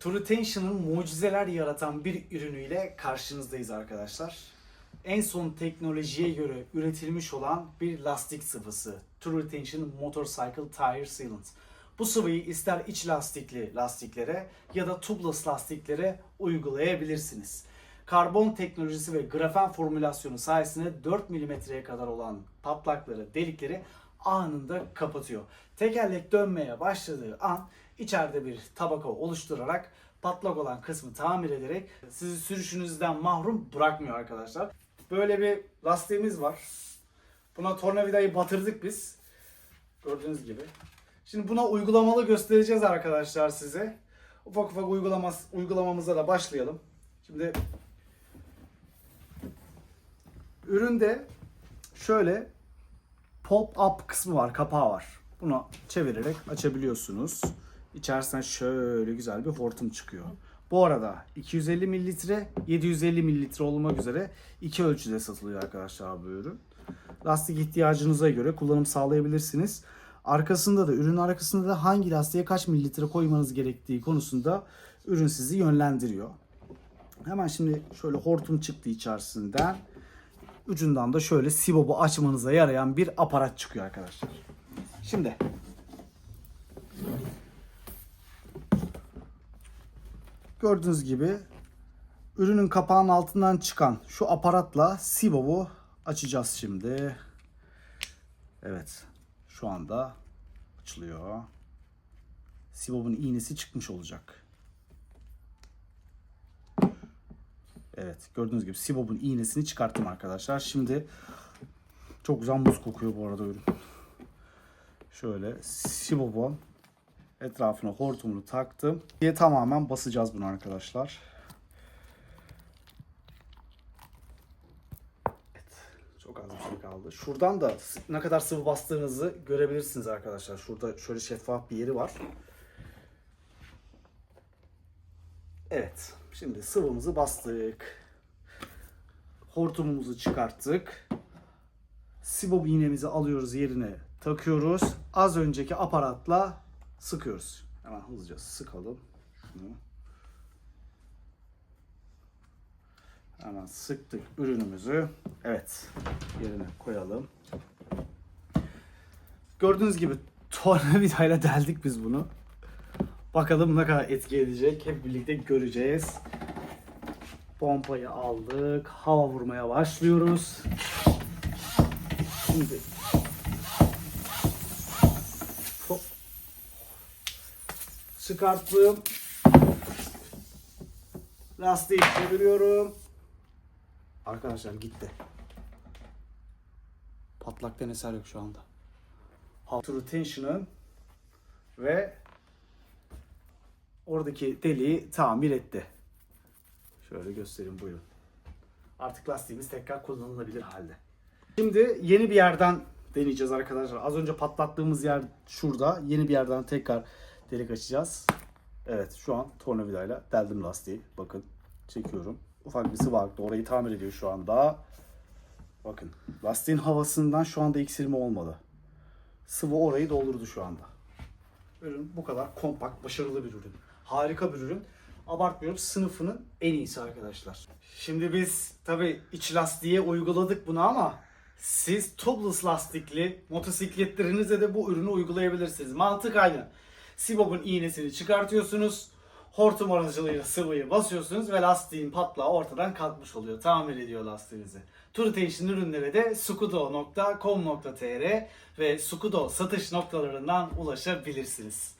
Trutension'ın mucizeler yaratan bir ürünüyle karşınızdayız arkadaşlar. En son teknolojiye göre üretilmiş olan bir lastik sıvısı. True Retention Motorcycle Tire Sealant. Bu sıvıyı ister iç lastikli lastiklere ya da tubeless lastiklere uygulayabilirsiniz. Karbon teknolojisi ve grafen formülasyonu sayesinde 4 milimetreye kadar olan patlakları, delikleri anında kapatıyor. Tekerlek dönmeye başladığı an içeride bir tabaka oluşturarak patlak olan kısmı tamir ederek sizi sürüşünüzden mahrum bırakmıyor arkadaşlar. Böyle bir lastiğimiz var. Buna tornavidayı batırdık biz. Gördüğünüz gibi. Şimdi buna uygulamalı göstereceğiz arkadaşlar size. Ufak ufak uygulaması, uygulamamıza da başlayalım. Şimdi üründe şöyle pop-up kısmı var, kapağı var. Bunu çevirerek açabiliyorsunuz. İçerisinden şöyle güzel bir hortum çıkıyor. Bu arada 250 mililitre, 750 mililitre olmak üzere iki ölçüde satılıyor arkadaşlar bu ürün. Lastik ihtiyacınıza göre kullanım sağlayabilirsiniz. Arkasında da ürün arkasında da hangi lastiğe kaç mililitre koymanız gerektiği konusunda ürün sizi yönlendiriyor. Hemen şimdi şöyle hortum çıktı içerisinden. Ucundan da şöyle sibobu açmanıza yarayan bir aparat çıkıyor arkadaşlar. Şimdi gördüğünüz gibi ürünün kapağının altından çıkan şu aparatla sibobu açacağız şimdi. Evet. Şu anda açılıyor. Sibob'un iğnesi çıkmış olacak. Evet gördüğünüz gibi Sibob'un iğnesini çıkarttım arkadaşlar. Şimdi çok muz kokuyor bu arada ürün. Şöyle Sibob'un etrafına hortumunu taktım. Diye tamamen basacağız bunu arkadaşlar. Evet, Çok az bir şey kaldı. Şuradan da ne kadar sıvı bastığınızı görebilirsiniz arkadaşlar. Şurada şöyle şeffaf bir yeri var. Evet. Şimdi sıvımızı bastık. Hortumumuzu çıkarttık. Sibop iğnemizi alıyoruz yerine takıyoruz. Az önceki aparatla sıkıyoruz. Hemen hızlıca sıkalım. Şunu. Hemen sıktık ürünümüzü. Evet. Yerine koyalım. Gördüğünüz gibi tornavidayla deldik biz bunu. Bakalım ne kadar etki edecek. Hep birlikte göreceğiz. Pompayı aldık. Hava vurmaya başlıyoruz. Şimdi hop. çıkarttım. Lastiği çeviriyorum. Arkadaşlar gitti. Patlaktan eser yok şu anda. True Tension'ın ve oradaki deliği tamir etti. Şöyle göstereyim buyurun. Artık lastiğimiz tekrar kullanılabilir halde. Şimdi yeni bir yerden deneyeceğiz arkadaşlar. Az önce patlattığımız yer şurada. Yeni bir yerden tekrar delik açacağız. Evet şu an tornavidayla deldim lastiği. Bakın çekiyorum. Ufak bir sıvı aktı. Orayı tamir ediyor şu anda. Bakın lastiğin havasından şu anda eksilme olmadı. Sıvı orayı doldurdu şu anda. Ürün bu kadar kompakt, başarılı bir ürün. Harika bir ürün. Abartmıyorum sınıfının en iyisi arkadaşlar. Şimdi biz tabi iç lastiğe uyguladık bunu ama siz tubeless lastikli motosikletlerinize de bu ürünü uygulayabilirsiniz. Mantık aynı. Sibob'un iğnesini çıkartıyorsunuz. Hortum aracılığıyla sıvıyı basıyorsunuz ve lastiğin patlağı ortadan kalkmış oluyor. Tamir ediyor lastiğinizi. Turtation ürünlere de sukudo.com.tr ve Sukudo satış noktalarından ulaşabilirsiniz.